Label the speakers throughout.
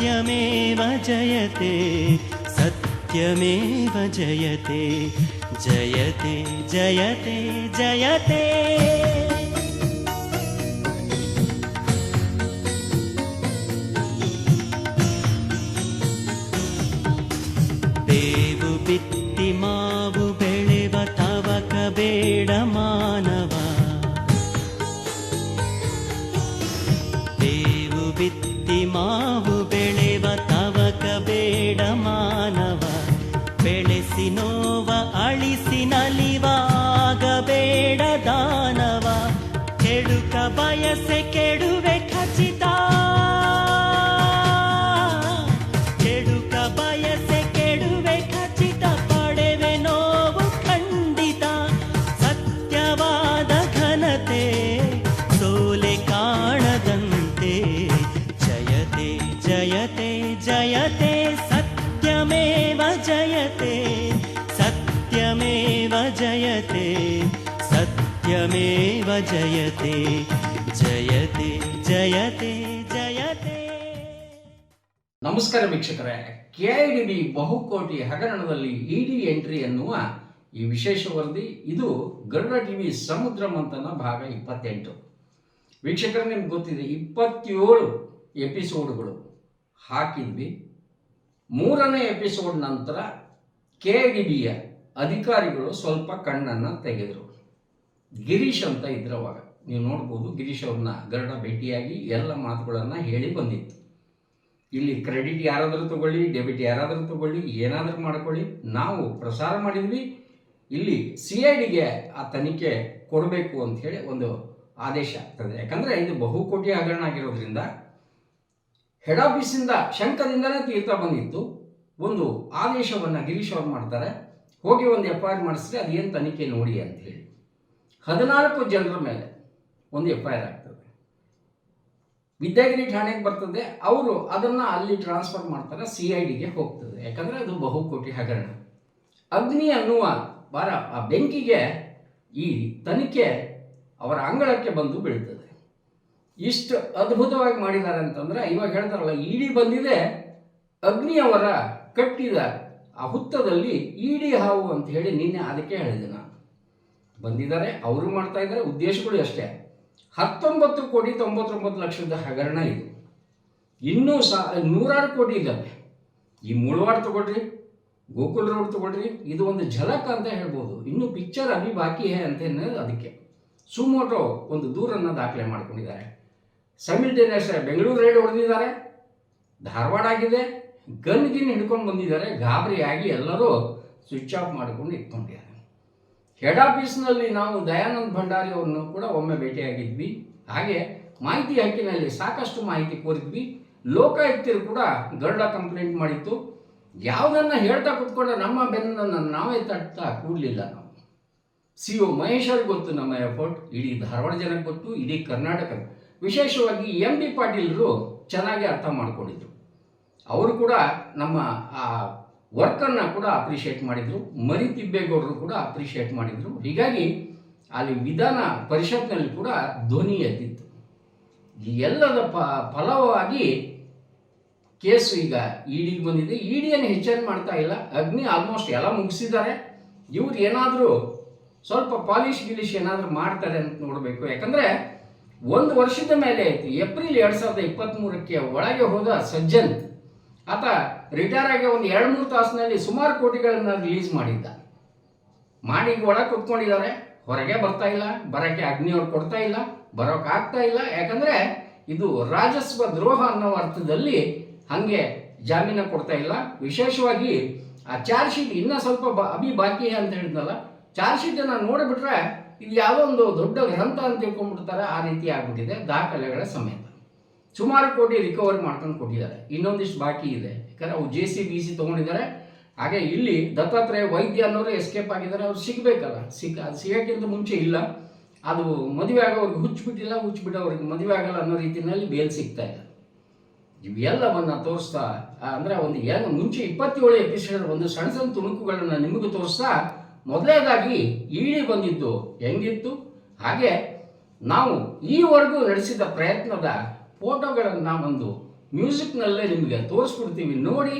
Speaker 1: सत्यमेव जयते सत्यमेव जयते जयते जयते जयते ಬೆಳೆಸಿ ನೋವ ಅಳಿಸಿ ನಲಿವಾಗಬೇಡ ದಾನವ. ಕೆಡುಕ ಬಯಸೆ ಜಯತೆ ಜಯತೆ ಜಯತೆ ಜಯತೆ.
Speaker 2: ನಮಸ್ಕಾರ ವೀಕ್ಷಕರೇ. ಕೆಐಡಿಬಿ ಬಹುಕೋಟಿ ಹಗರಣದಲ್ಲಿ ಇಡಿ ಎಂಟ್ರಿ ಎನ್ನುವ ಈ ವಿಶೇಷ ವರದಿ, ಇದು ಗರುಡ ಟಿವಿ ಸಮುದ್ರ ಮಂಥನ ಭಾಗ ಇಪ್ಪತ್ತೆಂಟು. ವೀಕ್ಷಕರ, ನಿಮ್ಗೆ ಗೊತ್ತಿದೆ, ಇಪ್ಪತ್ತೇಳು ಎಪಿಸೋಡ್ಗಳು ಹಾಕಿದ್ವಿ. ಮೂರನೇ ಎಪಿಸೋಡ್ ನಂತರ ಕೆ ಡಿ ಬಿಯ ಅಧಿಕಾರಿಗಳು ಸ್ವಲ್ಪ ಕಣ್ಣನ್ನು ತೆಗೆದರು. ಗಿರೀಶ್ ಅಂತ ಇದ್ರು ಅವಾಗ. ನೀವು ನೋಡ್ಬೋದು ಗಿರೀಶ್ ಅವ್ರನ್ನ ಗರುಡ ಭೇಟಿಯಾಗಿ ಎಲ್ಲ ಮಾತುಗಳನ್ನು ಹೇಳಿ ಬಂದಿತ್ತು. ಇಲ್ಲಿ ಕ್ರೆಡಿಟ್ ಯಾರಾದರೂ ತಗೊಳ್ಳಿ ಡೆಬಿಟ್ ಯಾರಾದರೂ ತಗೊಳ್ಳಿ, ಏನಾದರೂ ಮಾಡ್ಕೊಳ್ಳಿ. ನಾವು ಪ್ರಸಾರ ಮಾಡಿದ್ವಿ. ಇಲ್ಲಿ ಸಿ ಐ ಡಿಗೆ ಆ ತನಿಖೆ ಕೊಡಬೇಕು ಹೇಳಿ ಒಂದು ಆದೇಶ ಆಗ್ತದೆ. ಯಾಕಂದರೆ ಇದು ಬಹುಕೋಟಿ ಹಗರಣ ಆಗಿರೋದ್ರಿಂದ ಹೆಡ್ ಆಫೀಸಿಂದ ಶಂಕದಿಂದಲೇ ತೀರ್ಥ ಬಂದಿತ್ತು. ಒಂದು ಆದೇಶವನ್ನು ಗಿರೀಶ್ ಅವ್ರು ಮಾಡ್ತಾರೆ. ಹೋಗಿ ಒಂದು ಎಫ್ ಐ ಆರ್ ಮಾಡಿಸಿದ್ರೆ ಅದೇನು ತನಿಖೆ ನೋಡಿ ಅಂತ ಹೇಳಿ. ಹದಿನಾಲ್ಕು ಜನರ ಮೇಲೆ ಒಂದು ಎಫ್ ಐ ಆರ್ ಆಗ್ತದೆ. ವಿದ್ಯಾಗಿರಿ ಠಾಣೆಗೆ ಬರ್ತದೆ. ಅವರು ಅದನ್ನು ಅಲ್ಲಿ ಟ್ರಾನ್ಸ್ಫರ್ ಮಾಡ್ತಾರೆ, ಸಿ ಐ ಡಿಗೆ ಹೋಗ್ತದೆ. ಯಾಕಂದರೆ ಅದು ಬಹುಕೋಟಿ ಹಗರಣ. ಅಗ್ನಿ ಅನ್ನುವ ಬಾರ ಆ ಬೆಂಕಿಗೆ ಈ ತನಿಖೆ ಅವರ ಅಂಗಳಕ್ಕೆ ಬಂದು ಬೀಳ್ತದೆ. ಇಷ್ಟು ಅದ್ಭುತವಾಗಿ ಮಾಡಿದ್ದಾರೆ ಅಂತಂದ್ರೆ ಇವಾಗ ಹೇಳ್ತಾರಲ್ಲ, ಇಡಿ ಬಂದಿದೆ, ಅಗ್ನಿ ಅವರ ಕಟ್ಟಿದ ಆ ಹುತ್ತದಲ್ಲಿ ಇಡಿ ಹಾವು ಅಂತ ಹೇಳಿ ನಿನ್ನೆ ಅದಕ್ಕೆ ಹೇಳಿದೆ ನಾನು. ಬಂದಿದ್ದಾರೆ, ಅವರು ಮಾಡ್ತಾ ಇದ್ದಾರೆ, ಉದ್ದೇಶಗಳು ಅಷ್ಟೇ. ಹತ್ತೊಂಬತ್ತು ಕೋಟಿ ತೊಂಬತ್ತೊಂಬತ್ತು ಲಕ್ಷದ ಹಗರಣ ಇದು. ಇನ್ನೂ ಸಾ, ನೂರಾರು ಕೋಟಿ ಇದ್ದಾವೆ ಈ ಮುಳವಾಡ ತಗೊಳ್ರಿ, ಗೋಕುಲ್ ರೋಡ್ ತಗೊಳ್ರಿ, ಇದು ಒಂದು ಝಲಕ್ ಅಂತ ಹೇಳ್ಬೋದು. ಇನ್ನೂ ಪಿಕ್ಚರ್ ಅಭಿ ಬಾಕಿ ಹೇ ಅಂತ ಅನ್ನೋದು ಅದಕ್ಕೆ. ಸುಮೋಟೋ ಒಂದು ದೂರನ್ನು ದಾಖಲೆ ಮಾಡ್ಕೊಂಡಿದ್ದಾರೆ. ಸೈಮಿಲ್ಟೇನಿಯಸ್ ಬೆಂಗಳೂರು ರೈಡ್ ಹೊಡೆದಿದ್ದಾರೆ, ಧಾರವಾಡ ಆಗಿದೆ, ಗನ್ ಗಿನ್ ಹಿಡ್ಕೊಂಡು ಬಂದಿದ್ದಾರೆ, ಗಾಬರಿಯಾಗಿ ಎಲ್ಲರೂ ಸ್ವಿಚ್ ಆಫ್ ಮಾಡಿಕೊಂಡು ಇಟ್ಕೊಂಡಿದ್ದಾರೆ. ಹೆಡ್ ಆಫೀಸ್ನಲ್ಲಿ ನಾವು ದಯಾನಂದ್ ಭಂಡಾರಿ ಅವರನ್ನು ಕೂಡ ಒಮ್ಮೆ ಭೇಟಿಯಾಗಿದ್ವಿ. ಹಾಗೆ ಮಾಹಿತಿ ಹಕ್ಕಿನಲ್ಲಿ ಸಾಕಷ್ಟು ಮಾಹಿತಿ ಕೋರಿದ್ವಿ. ಲೋಕಾಯುಕ್ತರು ಕೂಡ ಗರುಡ ಕಂಪ್ಲೇಂಟ್ ಮಾಡಿತ್ತು. ಯಾವುದನ್ನು ಹೇಳ್ತಾ ಕೂತ್ಕೊಂಡ್ರೆ ನಮ್ಮ ಬೆನ್ನನ್ನು ನಾವೇ ತಟ್ತಾ ಕೂಡಲಿಲ್ಲ ನಾವು. ಸಿ ಒ ಮಹೇಶ್ವರ್ ಗೊತ್ತು ನಮ್ಮ ಎಫರ್ಟ್ ಇಡೀ ಧಾರವಾಡ ಜನಕ್ಕೆ ಗೊತ್ತು, ಇಡೀ ಕರ್ನಾಟಕ. ವಿಶೇಷವಾಗಿ ಎಂ ಬಿ ಪಾಟೀಲರು ಚೆನ್ನಾಗಿ ಅರ್ಥ ಮಾಡ್ಕೊಂಡಿದ್ರು. ಅವರು ಕೂಡ ನಮ್ಮ ಆ ವರ್ಕನ್ನು ಕೂಡ ಅಪ್ರಿಷಿಯೇಟ್ ಮಾಡಿದರು ಮರಿ ತಿಬ್ಬೇಗೌಡರು ಕೂಡ ಅಪ್ರಿಷಿಯೇಟ್ ಮಾಡಿದರು. ಹೀಗಾಗಿ ಅಲ್ಲಿ ವಿಧಾನ ಪರಿಷತ್ನಲ್ಲಿ ಕೂಡ ಧ್ವನಿ ಎದ್ದಿತ್ತು. ಎಲ್ಲದ ಪ, ಫಲವಾಗಿ ಕೇಸು ಈಗ ಇಡಿಗೆ ಬಂದಿದೆ. ಇಡಿಯನ್ನು ಹೆಚ್ಚೇನು ಮಾಡ್ತಾ ಇಲ್ಲ. ಅಗ್ನಿ ಆಲ್ಮೋಸ್ಟ್ ಎಲ್ಲ ಮುಗಿಸಿದ್ದಾರೆ. ಇವ್ರು ಏನಾದರೂ ಸ್ವಲ್ಪ ಪಾಲಿಶ್ ಗಿಲಿಶ್ ಏನಾದರೂ ಮಾಡ್ತಾರೆ ಅಂತ ನೋಡಬೇಕು. ಯಾಕಂದರೆ ಒಂದು ವರ್ಷದ ಮೇಲೆ ಆಯಿತು. ಏಪ್ರಿಲ್ ಎರಡು ಸಾವಿರದ ಇಪ್ಪತ್ತ್ಮೂರಕ್ಕೆ ಒಳಗೆ ಹೋದ ಸಜ್ಜನ್. ಆತ ರಿಟೈರ್ ಆಗಿ ಒಂದು ಎರಡು ಮೂರು ತಾಸಿನಲ್ಲಿ ಸುಮಾರು ಕೋಟಿಗಳನ್ನು ರಿಲೀಸ್ ಮಾಡಿದ್ದ. ಮಾಡಿ ಈಗ ಒಳಗೆ ಕುತ್ಕೊಂಡಿದ್ದಾರೆ. ಹೊರಗೆ ಬರ್ತಾ ಇಲ್ಲ. ಬರೋಕ್ಕೆ ಅಗ್ನಿಯವ್ರು ಕೊಡ್ತಾ ಇಲ್ಲ. ಬರೋಕೆ ಆಗ್ತಾ ಇಲ್ಲ. ಯಾಕಂದರೆ ಇದು ರಾಜಸ್ವ ದ್ರೋಹ ಅನ್ನೋ ಅರ್ಥದಲ್ಲಿ ಹಾಗೆ ಜಾಮೀನು ಕೊಡ್ತಾ ಇಲ್ಲ. ವಿಶೇಷವಾಗಿ ಆ ಚಾರ್ಜ್ ಶೀಟ್ ಇನ್ನೂ ಸ್ವಲ್ಪ ಬ ಅಭಿ ಬಾಕಿ ಅಂತ ಹೇಳಿದ್ನಲ್ಲ ಚಾರ್ಜ್ ಶೀಟನ್ನು ನೋಡಿಬಿಟ್ರೆ ಇದು ಯಾವುದೋ ಒಂದು ದೊಡ್ಡ ಗ್ರಂಥ ಅಂತ ತಿಳ್ಕೊಂಡ್ಬಿಡ್ತಾರೆ. ಆ ರೀತಿ ಆಗ್ಬಿಟ್ಟಿದೆ. ದಾಖಲೆಗಳ ಸಮೇತ. ಸುಮಾರು ಕೋಟಿ ರಿಕವರಿ ಮಾಡ್ಕೊಂಡು ಕೊಟ್ಟಿದ್ದಾರೆ. ಇನ್ನೊಂದಿಷ್ಟು ಬಾಕಿ ಇದೆ. ಯಾಕಂದರೆ ಅವು ಜೆ ಸಿ ಬಿ ಸಿ ತೊಗೊಂಡಿದ್ದಾರೆ. ಹಾಗೆ ಇಲ್ಲಿ ದತ್ತಾತ್ರೇಯ ವೈದ್ಯ ಅನ್ನೋರು ಎಸ್ಕೇಪ್ ಆಗಿದ್ದಾರೆ. ಅವ್ರು ಸಿಗಬೇಕಲ್ಲ. ಸಿಕ್ಕ ಅದು ಸಿಗೋಕ್ಕಿಂತ ಮುಂಚೆ ಇಲ್ಲ. ಅದು ಮದುವೆ ಆಗೋರಿಗೆ ಹುಚ್ಚಿಬಿಟ್ಟಿಲ್ಲ, ಹುಚ್ಚಿಬಿಟ್ಟವ್ರಿಗೆ ಮದುವೆ ಆಗಲ್ಲ ಅನ್ನೋ ರೀತಿಯಲ್ಲಿ ಬೇಲ್ ಸಿಗ್ತಾ ಇದೆ. ಇವೆಲ್ಲವನ್ನ ತೋರಿಸ್ತಾ, ಅಂದರೆ ಒಂದು ಏನು ಮುಂಚೆ ಇಪ್ಪತ್ತೇಳು ಎಪಿಸೋಡ್ ಒಂದು ಸಣ್ಣ ಸಣ್ಣ ತುಣುಕುಗಳನ್ನು ನಿಮಗೂ ತೋರಿಸ್ತಾ ಮೊದಲನೇದಾಗಿ ಈಳಿ ಬಂದಿದ್ದು ಹೆಂಗಿತ್ತು? ಹಾಗೆ ನಾವು ಈವರೆಗೂ ನಡೆಸಿದ ಪ್ರಯತ್ನದ ಫೋಟೋಗಳನ್ನು ಒಂದು ಮ್ಯೂಸಿಕ್ನಲ್ಲೇ ನಿಮಗೆ ತೋರಿಸ್ಬಿಡ್ತೀವಿ. ನೋಡಿ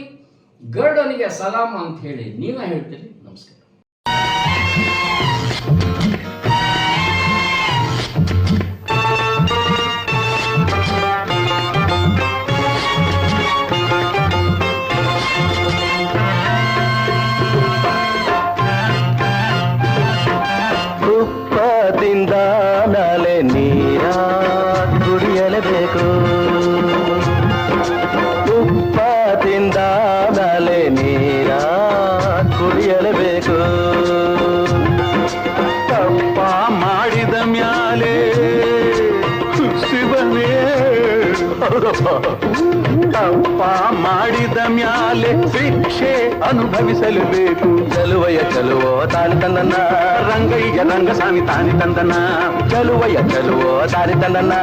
Speaker 2: ಗರ್ಡನಿಗೆ ಸಲಾಮ ಅಂತ ಹೇಳಿ ನೀವೇ ಹೇಳ್ತೀರಿ. ನಮಸ್ಕಾರ.
Speaker 3: ನೀರ को ತಪ್ಪ ಮಾಡಿದ ಮ್ಯಾಲೆ ಶಿಕ್ಷೆ ಅನುಭವಿಸಲೇಬೇಕು ಚಲುವಯ ಚಲುವೋ ತಾಳಿ ತಂದನ ರಂಗಯ್ಯ ರಂಗಸ್ವಾಮಿ ತಾನಿ ತಂದನ ಚಲುವಯ ಚಲುವೋ ತಾಳಿ ತಂದನ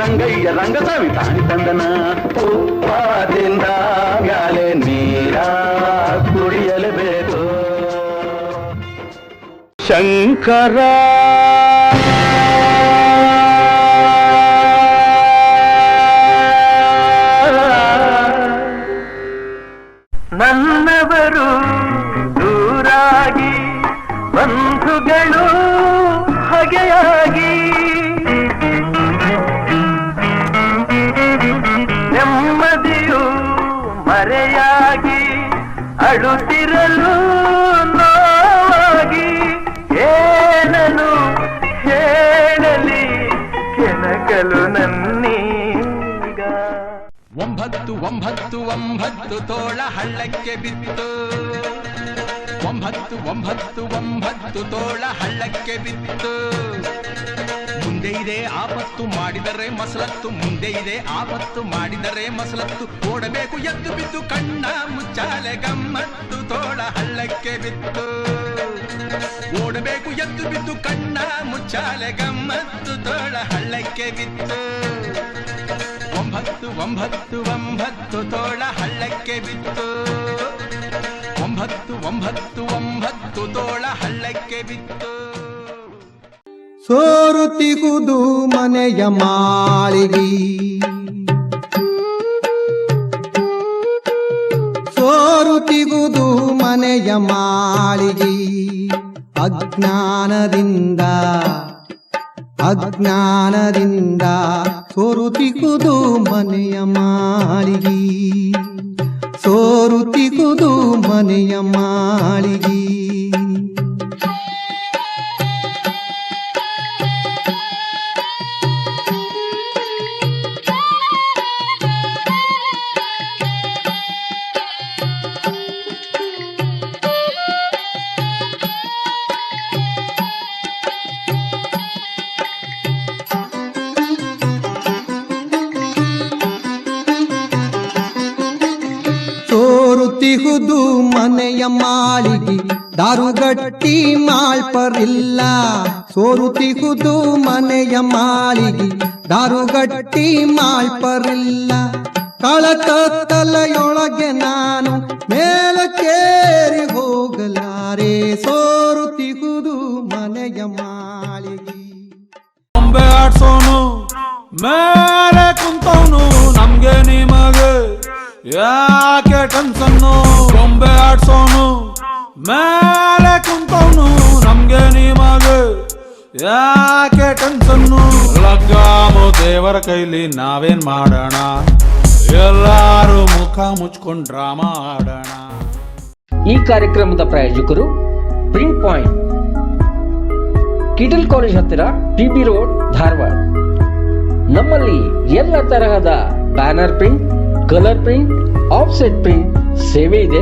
Speaker 3: ರಂಗಯ್ಯ ರಂಗಸ್ವಾಮಿ ತಾನಿ ತಂದನ ಉಪ್ಪದಿಂದ ಮ್ಯಾಲೆ ನೀರ ಕುಡಿಯಲೇಬೇಕು ಶಂಕರ ಬಂಧುಗಳು ಹಗೆಯಾಗಿ. ನೆಮ್ಮದಿಯು ಮರೆಯಾಗಿ, ಅಳುತ್ತಿರಲು ನೋವಾಗಿ. ಏನನು ಹೇಳಲಿ ಕೆನಕಲು ನನ್ನೀಗ.
Speaker 4: ಒಂಬತ್ತು ಒಂಬತ್ತು ಒಂಬತ್ತು ತೋಳ ಹಳ್ಳಕ್ಕೆ ಬಿತ್ತು. ಒಂಬತ್ತು ಒಂಬತ್ತು ಒಂಬತ್ತು ತೋಳ ಹಳ್ಳಕ್ಕೆ ಬಿತ್ತು. ಮುಂದೆ ಇದೆ ಆಪತ್ತು ಮಾಡಿದರೆ ಮಸಲತ್ತು, ಮುಂದೆ ಇದೆ ಆಪತ್ತು ಮಾಡಿದರೆ ಮಸಲತ್ತು. ಓಡಬೇಕು, ಎದ್ದು ಬಿದ್ದು, ಕಣ್ಣ ಮುಚ್ಚಾಲೆ ಗಮ್ಮತ್ತು, ತೋಳ ಹಳ್ಳಕ್ಕೆ ಬಿತ್ತು. ಓಡಬೇಕು, ಎದ್ದು ಬಿದ್ದು, ಕಣ್ಣ ಮುಚ್ಚಾಲೆ ಗಮ್ಮತ್ತು, ತೋಳ ಹಳ್ಳಕ್ಕೆ ಬಿತ್ತು. ಒಂಬತ್ತು ಒಂಬತ್ತು ಒಂಬತ್ತು ತೋಳ ಹಳ್ಳಕ್ಕೆ ಬಿತ್ತು. ಒಂಬತ್ತು ಒಂಬತ್ತು ಒಂಬತ್ತು ತೋಳ ಹಳ್ಳಕ್ಕೆ ಬಿತ್ತು.
Speaker 5: ಸೋರುತಿಗುದು ಮನೆಯ ಮಾಳಿಗೆ. ಸೋರುತಿಗುದು ಮನೆಯ ಮಾಳಿಗೆ. ಅಜ್ಞಾನದಿಂದ ಅಜ್ಞಾನದಿಂದ ಸೋರುತಿಗುದು ಮನೆಯ ಮಾಳಿಗಿ. ಸೋರುತಿಗುದು ಮನೆಯ ಮಾಳಿಗಿ. ಮನೆಯ ಮಾಳಿಗೆ ದಾರುಗಟ್ಟಿ ಮಾಳ್ಪರಿಲ್ಲ. ಸೋರುತಿಹುದು ಮನೆಯ ಮಾಳಿಗೆ ದಾರುಗಟ್ಟಿ ಮಾಳ್ಪರಿಲ್ಲ. ಕಳಕತ್ತಲೆಯೊಳಗೆ ನಾನು ಮೇಲಕ್ಕೇರಿ ಹೋಗಲಾರೆ. ಸೋರುತಿಹುದು ಮನೆಯ ಮಾಳಿಗೆ.
Speaker 6: ಆಡ್ಸೋನು, ಮೇಲೆ ಕುಂತವನು ನಮ್ಗೆ ನಿಮಗೆ ಯಾಕೆ ಕನ್ಸನ್ನು ಆಡ್ಸೋನು ಮೇಲೆ ಕುಂತವನು ನಮ್ಗೆ ನಿಮಗೆ ಯಾಕೆ ಟೆನ್ಸನ್ನು ಲಗ್ಗಾಮು ದೇವರ ಕೈಲಿ ನಾವೇನ್ ಮಾಡೋಣ? ಎಲ್ಲಾರು ಮುಖ ಮುಚ್ಕೊಂಡ್ ಡ್ರಾಮಾ ಆಡೋಣ.
Speaker 7: ಈ ಕಾರ್ಯಕ್ರಮದ ಪ್ರಾಯೋಜಕರು ಪ್ರಿಂಟ್ ಪಾಯಿಂಟ್ ಕಿಟಲ್ ಕಾಲೇಜ್ ಹತ್ತಿರ ಟಿ ಬಿ ರೋಡ್, ಧಾರವಾಡ. ನಮ್ಮಲ್ಲಿ ಎಲ್ಲ ತರಹದ banner print, colour print, offset print ಸೇವೆ ಇದೆ.